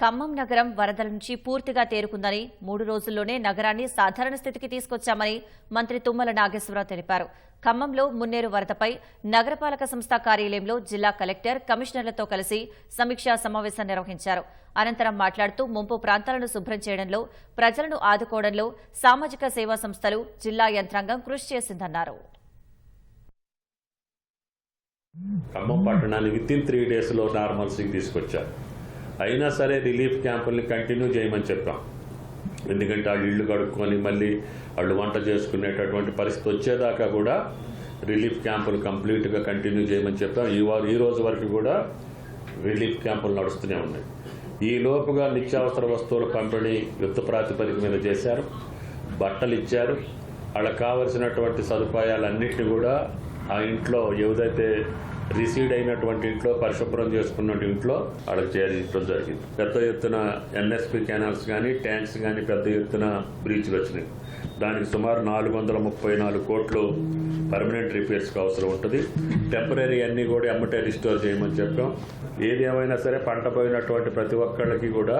ఖమ్మం నగరం వరదల నుంచి పూర్తిగా తేరుకుందని మూడు రోజుల్లోనే నగరాన్ని సాధారణ స్థితికి తీసుకొచ్చామని మంత్రి తుమ్మల నాగేశ్వరరావు తెలిపారు. ఖమ్మంలో మున్నేరు వరదపై నగరపాలక సంస్థ కార్యాలయంలో జిల్లా కలెక్టర్ కమిషనర్లతో కలిసి సమీక్షా సమావేశం నిర్వహించారు. అనంతరం మాట్లాడుతూ ముంపు ప్రాంతాలను శుభ్రం చేయడంలో ప్రజలను ఆదుకోవడంలో సామాజిక సేవా సంస్థలు జిల్లా యంత్రాంగం కృషి చేసిందన్నారు. ఖమ్మం పట్టణాన్ని విత్ ఇన్ త్రీ డేస్లో నార్మల్సీకి తీసుకొచ్చారు. అయినా సరే రిలీఫ్ క్యాంపుల్ని కంటిన్యూ చేయమని చెప్పాం. ఎందుకంటే వాళ్ళు ఇళ్ళు కడుక్కొని మళ్ళీ వాళ్ళు వంట చేసుకునేటటువంటి పరిస్థితి వచ్చేదాకా కూడా రిలీఫ్ క్యాంపులు కంప్లీట్గా కంటిన్యూ చేయమని చెప్పాం. ఈ వారు ఈ రోజు వరకు కూడా రిలీఫ్ క్యాంపులు నడుస్తూనే ఉన్నాయి. ఈ లోపుగా నిత్యావసర వస్తువుల పంపిణీ యుద్ధ ప్రాతిపదిక మీద చేశారు. బట్టలు ఇచ్చారు. వాళ్ళకి కావలసినటువంటి సదుపాయాలన్నింటినీ కూడా ఆ ఇంట్లో ఏదైతే రిసీడ్ అయినటువంటి ఇంట్లో పరిశుభ్రం చేసుకున్న ఇంట్లో వాళ్ళకి చేయడం జరిగింది. పెద్ద ఎత్తున ఎన్ఎస్పి కెనాల్స్ కానీ ట్యాంక్స్ కానీ పెద్ద ఎత్తున బ్రీచ్లు వచ్చినాయి. దానికి సుమారు నాలుగు వందల ముప్పై నాలుగు కోట్లు పర్మనెంట్ రిపేర్స్కి అవసరం ఉంటుంది. టెంపరీ అన్నీ కూడా ఎమ్మటే రిస్టోర్ చేయమని చెప్పాం. ఏది ఏమైనా సరే పంట పోయినటువంటి ప్రతి ఒక్కళ్ళకి కూడా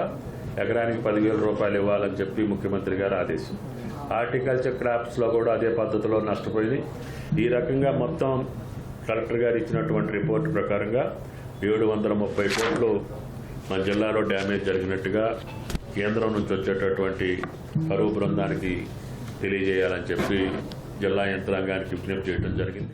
ఎకరానికి పదివేల రూపాయలు ఇవ్వాలని చెప్పి ముఖ్యమంత్రి గారు ఆదేశం హార్టికల్చర్ క్రాప్స్లో కూడా అదే పద్ధతిలో నష్టపోయింది ఈ రకంగా మొత్తం కలెక్టర్ గారు ఇచ్చినటువంటి రిపోర్ట్ ప్రకారంగా ఏడు వందల ముప్పై కోట్లు మన జిల్లాలో డ్యామేజ్ జరిగినట్టుగా కేంద్రం నుంచి వచ్చేటటువంటి కరువు బృందానికి తెలియజేయాలని చెప్పి జిల్లా యంత్రాంగానికి విజ్ఞప్తి చేయడం జరిగింది.